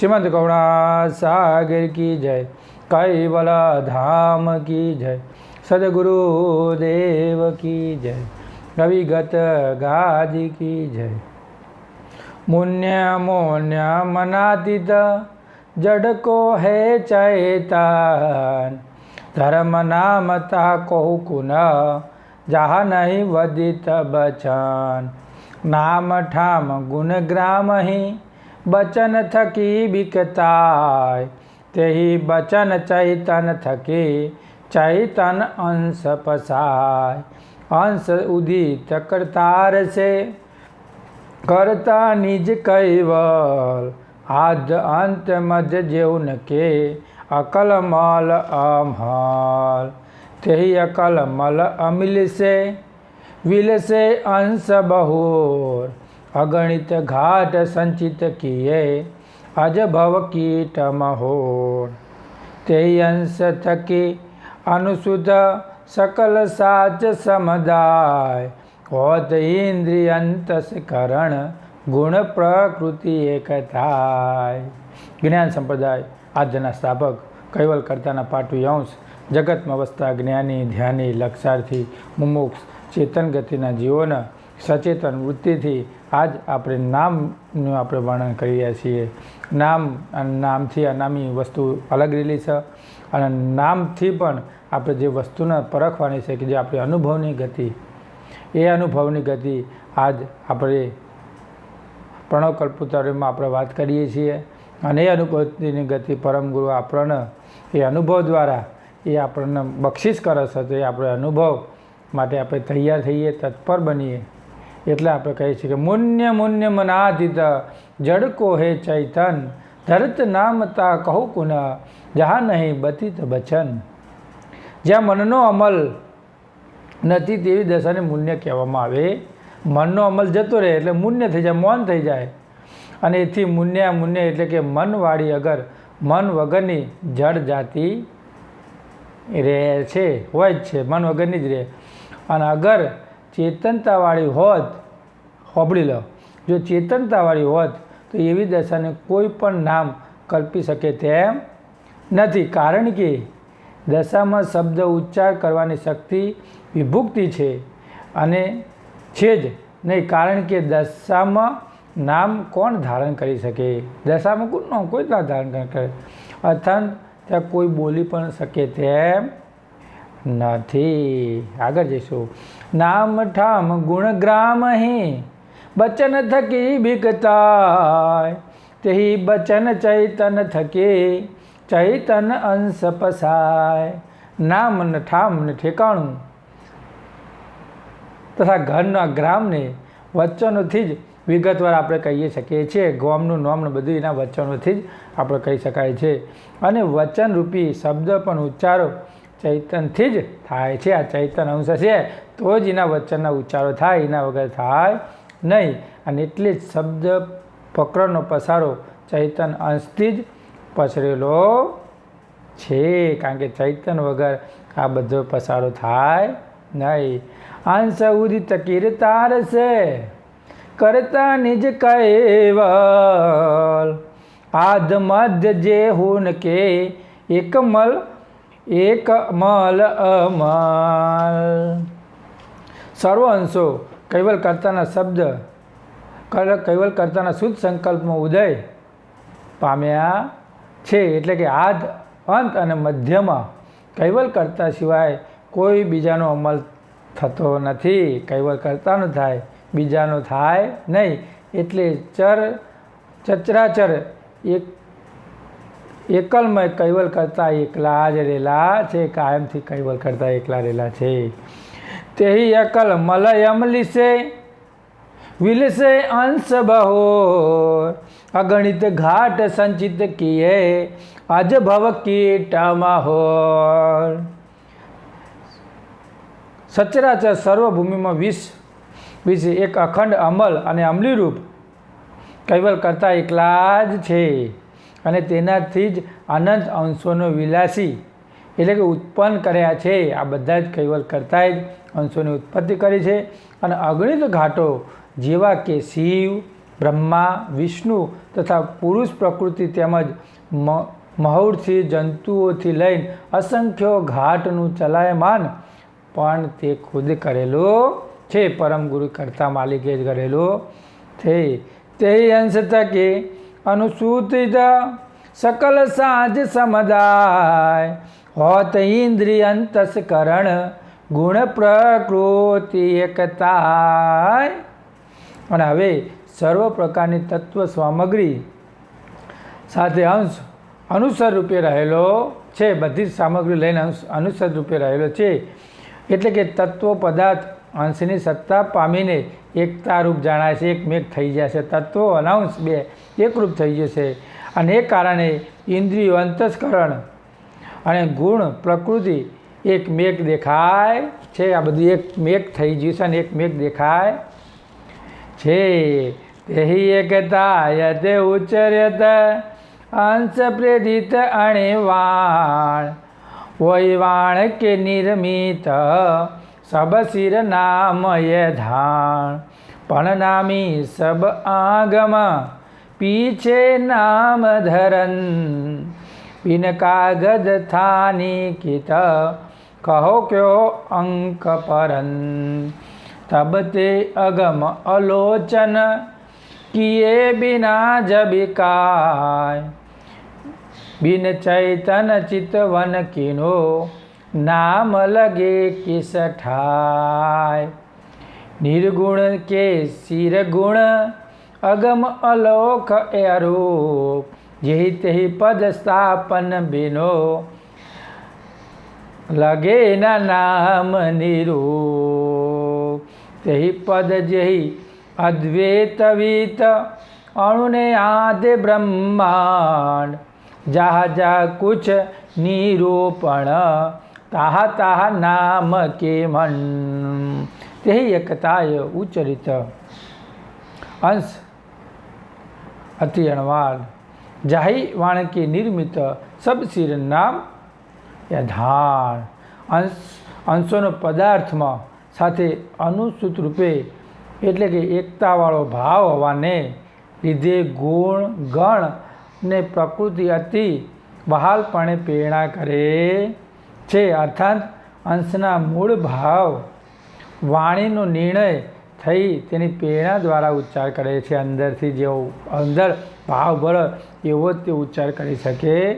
શ્રીમદ કરુણા સાગર કી જય કૈવલ ધામ કી જય સદગુરુ દેવ કી જય કવિગત ગાજ કી જય મુન્ય મોન્ય મનાતીત જડકો હે ચૈતન ધર્મ નામ તા કહું કુન જહા નહીં વદિત બચન નામ ઠામ ગુણ ગ્રામ હિ બચન થકી બિકતાય તેહી બચન ચૈતન થકી ચૈતન અંશ પસાય અંશ ઉદિત કરતાર છે કરતા નિજ કૈવલ આદ અંત મજ જેવું કે અકલ મલ અમહલ તેહી અકલ મલ અમિલ સે વિલસે અંશ બહુર અગણિત ઘાટ સંચિત કિયે અજ ભવ કીટ મહોર તે અંશ થકી અનુસુદ સકલ સાચ સમદાય હોત ઇન્દ્રિયંતસ કરણ ગુણ પ્રકૃતિ એક થાય જ્ઞાન સંપ્રદાય આજના સ્થાપક કૈવલ કરતાના પાટવી અંશ જગતમાં વસતા જ્ઞાની ધ્યાની લક્ષાર્થી મુમુક્ષ ચેતન ગતિના જીવોના સચેતન વૃત્તિથી આજ આપણે નામનું આપણે વર્ણન કરી રહ્યા છીએ. નામ અને નામથી અનામી વસ્તુ અલગ રહેલી છે અને નામથી પણ આપણે જે વસ્તુને પરખવાની છે કે જે આપણી અનુભવની ગતિ, એ અનુભવની ગતિ આજ આપણે પ્રણવ કલ્પુતરીમાં આપણે વાત કરીએ છીએ અને એ અનુભવની ગતિ પરમ ગુરુ આપણને એ અનુભવ દ્વારા એ આપણને બક્ષિસ કરે છે તો એ આપણે અનુભવ માટે આપણે તૈયાર થઈએ, તત્પર બનીએ. એટલે આપણે કહીએ છીએ કે મુન્ય મુન્ય મનાધિત જડકો હે ચૈતન, ધરત નામતા કહું કુન, જહા નહીં બતિત બચન. જ્યાં મનનો અમલ નથી તેવી દશાને મુન્ય કહેવામાં આવે. મનનો અમલ જતો રહે એટલે મુન્ય થઈ જાય, મૌન થઈ જાય. અને એથી મુન્ય મુન્ય એટલે કે મનવાળી અગર, મન વગરની જડ જાતિ રહે છે, હોય જ છે, મન વગરની જ રહે. અને અગર ચેતનતાવાળી હોત હોબળી લો. જો ચેતનતાવાળી હોત, તો એવી દશાને કોઈ પણ નામ કલ્પી શકે તેમ નથી. કારણ કે દશામાં શબ્દ ઉચ્ચાર કરવાની શક્તિ વિભુક્તિ છે અને છે જ નહીં. કારણ કે દશામાં નામ કોણ ધારણ કરી શકે? દશામાં કોણ? કોઈ ના ધારણ કરી અથન, ત્યાં કોઈ બોલી પણ શકે તેમ નથી. આગળ જઈશું. નામ ઠામ, ગુણ ગ્રામ હિ. બચન થકી વિગતાય તેહી બચન ચૈતન થકે, ચૈતન અંશ પસાય. નામ ને ઠામ ને ઠેકાણું. તથા ઘરના ગ્રામને વચનોથી જ વિગતવાર આપણે કહીએ શકીએ છીએ. ગોમનું નોમનું બધું એના વચનોથી જ આપણે કહી શકાય છે. અને વચનરૂપી શબ્દ પણ ઉચ્ચારો ચૈતનથી જ થાય છે. આ ચૈતન અંશ છે, તો જ એના વચનના ઉચ્ચારો થાય, એના વગર થાય નહીં. અને એટલે જ શબ્દ પકડનો પસારો ચૈતન અંશથી જ પસરેલો છે. કારણ કે ચૈતન વગર આ બધો પસારો થાય નહીં. અંશ ઉદિત કીર્તાર છે. કરતા નિજ કૈવલ. આધ મધ્ય જે હુન કે એકમલ એકમલ અમલ. સર્વ અંશો કૈવલ કરતાના શબ્દ કૈવલ કરતાના શુદ્ધ સંકલ્પમાં ઉદય પામ્યા છે. એટલે કે આદ અંત અને મધ્યમાં કૈવલ કરતા સિવાય કોઈ બીજાનો અમલ થતો નથી. કૈવલ કરતાનો થાય, બીજાનો થાય નહીં. એટલે ચર, ચચરાચર એક, એકલમય કૈવલ કરતા એકલા જ રેલા છે. કાયમથી કૈવલ કરતા એકલા રેલા છે. તેહી અકલ મલયમ લીસે, વિલસે અંશ બહો અગણિત ઘાટ સંચિત કિયે અજ ભવ કીટ મહોર સચરાચર સર્વભૂમિમાં વિષ વિષ એક અખંડ અમલ અને અમલી રૂપ. કૈવલ કરતા એકલા જ છે અને તેનાથી જ અનંત અંશોનો વિલાસી. એટલે કે ઉત્પન્ન કર્યા છે. આ બધા જ કૈવલ કરતા જ અંશોની ઉત્પત્તિ કરી છે. અને અગણિત ઘાટો જેવા કે શિવ, બ્રહ્મા, વિષ્ણુ તથા પુરુષ પ્રકૃતિ તેમજ મહુરથી, જંતુઓથી લઈને અસંખ્ય ઘાટનું ચલાયમાન પણ તે ખુદ કરેલો છે. પરમ ગુરુ કરતા માલિકે જ કરેલો છે. તે અંશ તકે અનુસૂચિત સકલ સાજ સમદાય હોત ઇન્દ્રિય અંતસ્કરણ ગુણ પ્રકૃતિ એકતા અને હવે સર્વ પ્રકારની તત્વ સામગ્રી સાથે અંશ અનુસર રૂપે રહેલો છે. બધી જ સામગ્રી લઈને અંશ અનુસર રૂપે રહેલો છે. એટલે કે તત્વ પદાર્થ અંશની સત્તા પામીને એકતા રૂપ જણાય છે. એક મેઘ થઈ જશે તત્વો અને અંશ બે એકરૂપ થઈ જશે. અને એ કારણે ઇન્દ્રિયો અંતસ્કરણ અને ગુણ, પ્રકૃતિ એક મેઘ દેખાય. છે, આ બધું એક મેઘ થઈ ગયું છે અને એક મેઘ દેખાય. છે, તેહી એકતા યતે ઉચ્ચર્યત અંશ પ્રેરિત અણિવાણ. વાણ કે નિર્મિત સબ શિર નામય ધાણ. પણ નામી સબ આગમ પીછે નામ ધરન. બિન કાગદ થાની કિત કહો ક્યો અંક પરન તબ તે અગમ અલોચન કિએ બિના જબિકાય બિન ચૈતન ચિતવન કિનો નામ લગે કિસ ઠાય નિર્ગુણ કે सिर गुण અગમ અલોક એ જેહી તેહી પદ સ્થાપન બિનો. લગે ના નામ નિરો તેહી પદ જેહી અદ્વૈતવિત અણુને આદે બ્રહ્માંડ. જહા જા કુછ નિરૂપણ. તાહા તાહા નામ કે મન. તેહી એકતાય ઉચરિત અંશ. અતિ અણવાલ જાહી વાણકી નિર્મિત સબ શિર નામ યધાણ. અંશ અંશોનો પદાર્થમાં સાથે અનુસૂત રૂપે એટલે કે એકતાવાળો ભાવ હોવાને લીધે ગુણ, ગણ ને પ્રકૃતિ અતિ બહાલપણે પ્રેરણા કરે છે. અર્થાત, અંશના મૂળ ભાવ વાણીનો નિર્ણય થઈ તેની પ્રેરણા દ્વારા ઉચ્ચાર કરે છે. અંદરથી જેવો અંદર ભાવ ભળ એવો તે ઉચ્ચાર કરી શકે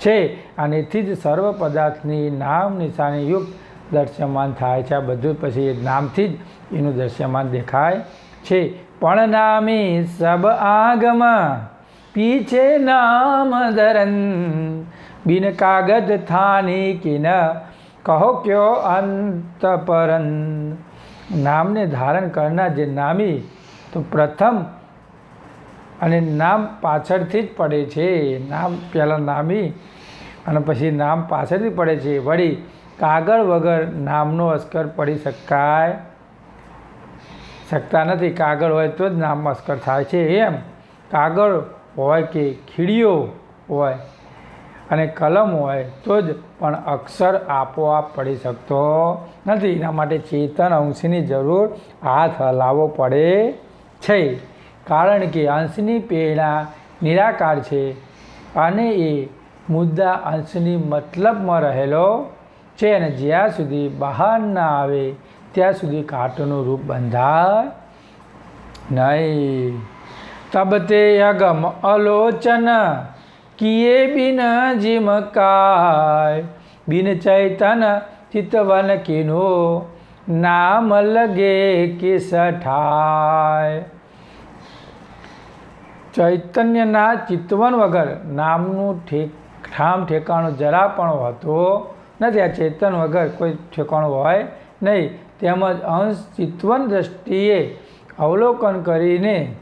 છે. અને એથી જ સર્વ પદાર્થની નામ નિશાનીયુક્ત દૃશ્યમાન થાય છે. આ બધું પછી એ નામથી જ એનું દૃશ્યમાન દેખાય છે. પણ નામી સબ આગમાં પીછે નામ ધરન બિન કાગજ થાની કિન કહો કયો અંત પરન નામને ધારણ કરનાર જે નામી, તો પ્રથમ અને નામ પાછળથી જ પડે છે. નામ પહેલાં નામી અને પછી નામ પાછળથી પડે છે. વળી કાગળ વગર નામનો અસ્કર પડી શકાય? શકતા નથી. કાગળ હોય તો જ નામ અસ્કર થાય છે. એમ. કાગળ હોય કે ખીડીઓ હોય અને કલમ હોય તો જ પણ અક્ષર આપોઆપ પડી શકતો નથી. એના માટે ચેતન અંશની જરૂર હાથ હલાવવો પડે છે. કારણ કે અંશની પ્રેરણા નિરાકાર છે અને એ મુદ્દા અંશની મતલબમાં રહેલો છે અને જ્યાં સુધી બહાર ના આવે ત્યાં સુધી કાંટોનું રૂપ બંધાય નહીં. તબ તે અગમ અલોચન કિએ બિન જીમકાય બિન ચૈતન ચિતવન કિનો? નામ લગે કિસ ઠાય? ચૈતન્યના ચિતવન વગર નામનું ઠેક, ઠામ ઠેકાણું જરા પણ હોતો નથી. આ ચેતન વગર કોઈ ઠેકાણું હોય નહીં. તેમજ અંશ ચિતવન દ્રષ્ટિએ અવલોકન કરીને,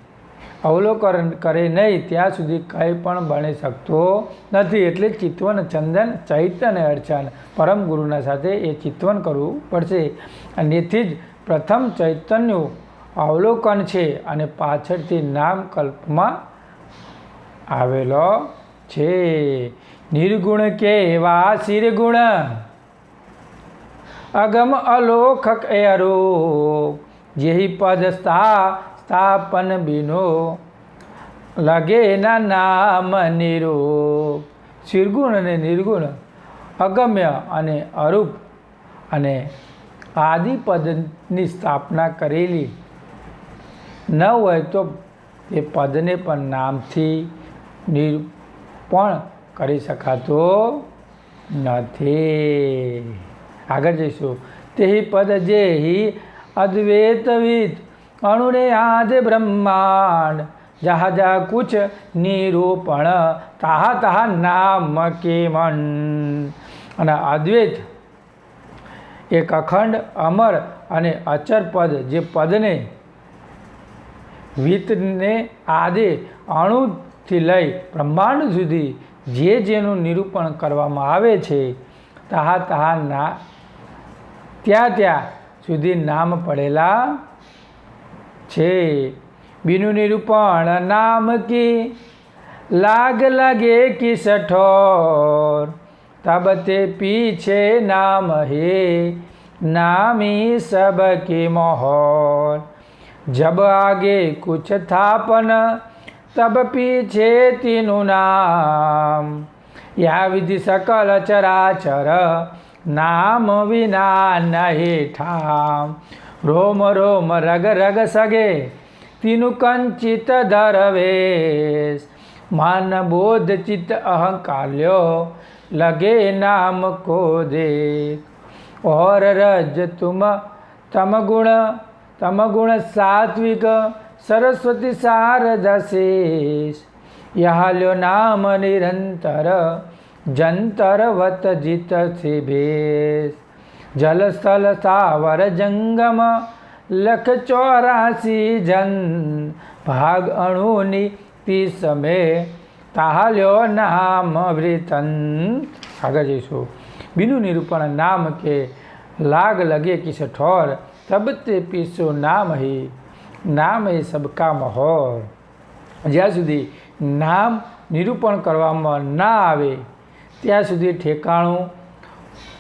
અવલોકન કરે નહીં. ત્યાં સુધી કંઈ પણ બની શકતો નથી. એટલે ચિત્વન ચંદન, ચૈતન અર્ચન પરમ ગુરુના સાથે એ ચિતવન કરવું પડશે. અને એથી જ પ્રથમ ચૈતન્યનું અવલોકન છે અને પાછળથી નામકલ્પમાં આવેલો છે. નિર્ગુણ કેવા શિરગુણ? અગમ અલોખક અરો જેહી પદ સ્થા, સ્થાપન બિનો. લગે ના નામ નિરો શિરગુણ અને નિર્ગુણ અગમ્ય અને અરૂપ અને આદિપદની સ્થાપના કરેલી ન હોય તો એ પદને પણ નામથી નિરૂપણ કરી શકાતો નથી. આગળ જઈશું. તે પદ જે અદ્વૈતવિદ અણુને આદે બ્રહ્માંડ, જહા જહા કુછ નિરૂપણ, તાહા તાહા નામ કે મન અને અદ્વૈત એક અખંડ, અમર અને અચર પદ જે પદને વિત્તને આદે અણુથી લઈ બ્રહ્માંડ સુધી જે જેનું નિરૂપણ કરવામાં આવે છે, તાહા તહા ના, ત્યાં ત્યાં સુધી નામ પડેલા છે. બીનું નિરૂપણ નામ કી લાગ લાગે કી સઠોર, તબતે પીછે નામ હે, નામી શબ કે મહોર. जब आगे कुछ थापन तब पीछे तीनों नाम या विधि सकल चराचर नाम विना नहीं ठाम रोम रोम रग रग सगे तीनु कंचित धरवेश मान बोध चित्त अहंकाल्यो लगे नाम को देख और रज तुम तम गुण તમગુણ સાત્વિક સરસ્વતી શારદાશેષ યહાલ્યો નામ નિરંતર જંતરવત જીત છે ભેષ જલસ્થલ સાવર જંગમ લખ ચોરાસી જન ભાગ અણુની તી સમે તાહલ્યો નામ વૃતન આગળ જઈશું બીનું નિરૂપણ નામ કે લાગ લગે કિસ ઠોર તબ તે પીસો નામ હે નામ એ સબકા મહોર જ્યાં સુધી નામ નિરૂપણ કરવામાં ના આવે, ત્યાં સુધી ઠેકાણું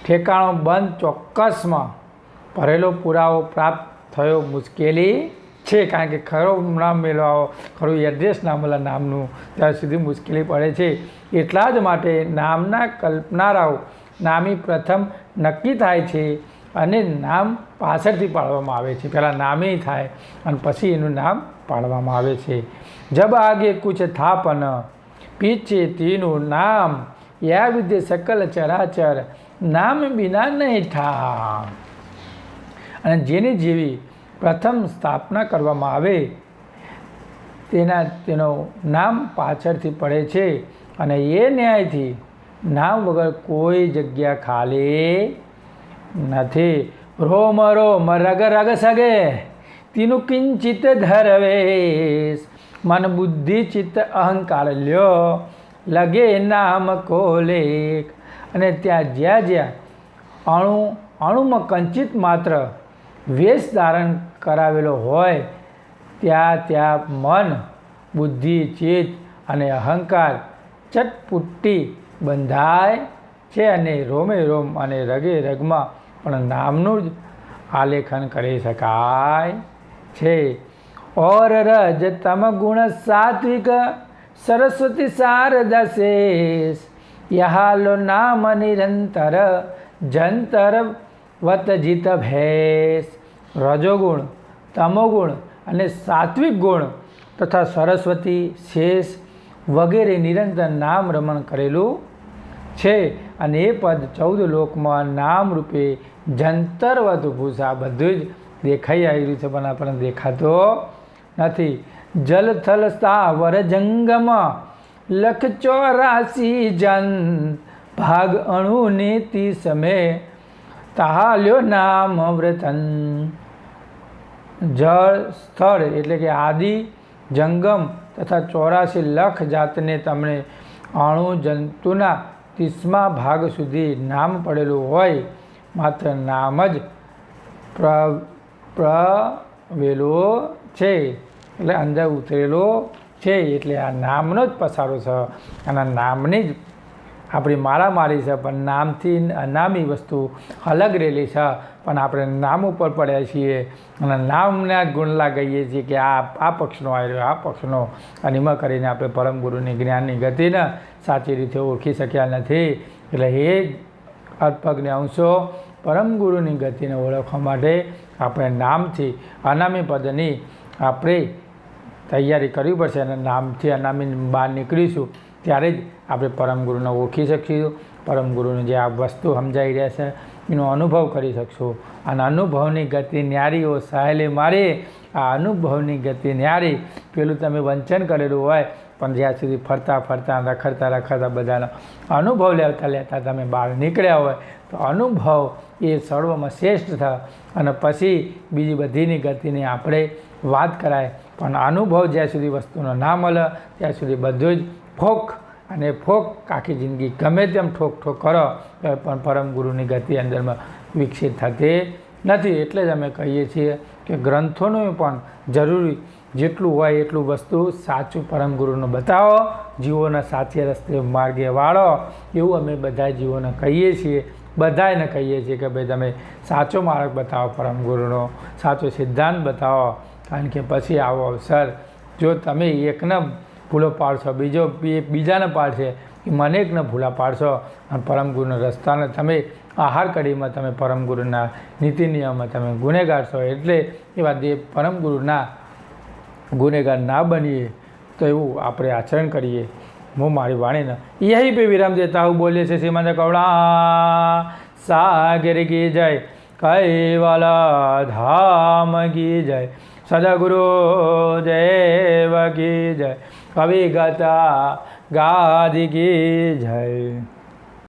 ઠેકાણું બંધ ચોક્કસમાં ભરેલો પુરાવો પ્રાપ્ત થયો મુશ્કેલી છે. કારણ કે ખરો નામ મેળવાવો ખરું એડ્રેસ ના મળે નામનું, ત્યાં સુધી મુશ્કેલી પડે છે. એટલા જ માટે નામના કલ્પનારાઓ નામી પ્રથમ નક્કી થાય છે અને નામ પાછળથી પાડવામાં આવે છે. પહેલાં નામે થાય અને પછી એનું નામ પાડવામાં આવે છે. જબ આગે કુછ થાપન, પીછે તેનું નામ યા વિદ્ય સકલ ચરાચર, નામ બિના નહીં ઠા અને જેની જેવી પ્રથમ સ્થાપના કરવામાં આવે, તેના, તેનો નામ પાછળથી પડે છે. અને એ ન્યાયથી નામ વગર કોઈ જગ્યા ખાલી નથી. રોમ રોમ રગ રગ સગે, તીનું કિંચિત ધરવેશ. મન બુદ્ધિ ચિત્ત અહંકાર લ્યો, લગે નામ કોલેક. અને ત્યાં જ્યાં જ્યાં અણુ, અણુમાં કંચિત માત્ર વેશ ધારણ કરાવેલો હોય, ત્યાં ત્યાં મન, બુદ્ધિ, ચિત્ત અને અહંકાર ચટપુટ્ટી બંધાય છે અને રોમે રોમ અને રગે રગમાં પણ નામનું જ આલેખન કરી શકાય છે. ઓર રજ તમ ગુણ સાત્વિક સરસ્વતી શારદા શેષ યહાલો નામ નિરંતર જંતર વત જીત ભેસ રજોગુણ, તમોગુણ અને સાત્વિક ગુણ તથા સરસ્વતી શેષ વગેરે નિરંતર નામ રમણ કરેલું છે. અને એ પદ ચૌદ લોકમાં નામ રૂપે જંતરવત ભૂસા બધું જ દેખાઈ આવ્યું છે, પણ આપણને દેખાતો નથી. જલ થલ સ્થાવર જંગમ, લખ ચોરાસી જન, ભાગ અણુ નીતિ સમે તાહાલ્યો નામ વ્રતન. જળ સ્થળ એટલે કે આદિ જંગમ તથા ચોરાસી લખ જાતને તમને અણુ જંતુના ત્રીસમા ભાગ સુધી નામ પડેલું હોય. માત્ર નામ જ પ્ર, પ્રવેલો છે. એટલે અંદર ઉતરેલો છે. એટલે આ નામનો જ પસારો છે. અને નામની જ આપણી મારામારી છે. પણ નામથી અનામી વસ્તુ અલગ રહેલી છે. પણ આપણે નામ ઉપર પડ્યા છીએ. અને નામના જ ગુણલા કહીએ છીએ કે આ આ પક્ષનો આવ્યો આ પક્ષનો. અને એમાં કરીને આપણે પરમ ગુરુની જ્ઞાનની ગતિને સાચી રીતે ઓળખી શક્યા નથી. એટલે એ અલ્પજ્ઞ અંશો પરમ ગુરુની ગતિને ઓળખવા માટે આપણે નામથી અનામી પદની આપણે તૈયારી કરવી પડશે અને નામથી અનામી બહાર નીકળીશું, ત્યારે જ આપણે પરમ ગુરુને ઓળખી શકીશું. પરમ ગુરુની જે આ વસ્તુ સમજાઈ રહ્યા છે એનો અનુભવ કરી શકશું. અને અનુભવની ગતિ ન્યારીઓ સહેલી મારી, આ અનુભવની ગતિ ન્યારી, પેલું તમે વંચન કરેલું હોય પણ જ્યાં સુધી ફરતા ફરતા, રખડતા રખડતા બધાનો અનુભવ લેતા લેતા તમે બહાર નીકળ્યા હોય, તો અનુભવ એ સર્વમાં શ્રેષ્ઠ થાય. અને પછી બીજી બધીની ગતિની આપણે વાત કરાય. પણ અનુભવ જ્યાં સુધી વસ્તુનો ના મળે, ત્યાં સુધી બધું જ ફોક. અને ફોક આખી જિંદગી ગમે તેમ ઠોક ઠોક કરો તો પણ પરમ ગુરુની ગતિ અંદરમાં વિકસિત થતી નથી. એટલે જ અમે કહીએ છીએ કે ગ્રંથોનું પણ જરૂરી જેટલું હોય એટલું વસ્તુ સાચું પરમ ગુરુનો બતાવો, જીવોના સાચે રસ્તે માર્ગે વાળો. એવું અમે બધા જીવોને કહીએ છીએ. બધાને કહીએ છીએ કે ભાઈ તમે સાચો માર્ગ બતાવો પરમ ગુરુનો, સાચો સિદ્ધાંત બતાવો, કારણ કે પછી આવો અવસર. જો તમે એકને ભૂલો પાડશો, બીજો બીજાને પાડશે કે મને એકને ભૂલા પાડશો. અને પરમ ગુરુના રસ્તાને તમે આહાર કડીમાં તમે પરમ ગુરુના નીતિ નિયમમાં તમે ગુનેગાર છો. એટલે એવા દેવ પરમ ગુરુના ગુનેગાર ના બનીએ, તો એવું આપણે આચરણ કરીએ. હું મારી વાણીને યહી પે વિરામ દેતા હું બોલીએ છે શ્રીમંત કવડા. સાગર કી જય, કૈવાલા ધામ કી જય, સદગુરુ દેવ કી જય, કવિ ગતા ગાદી કી જય.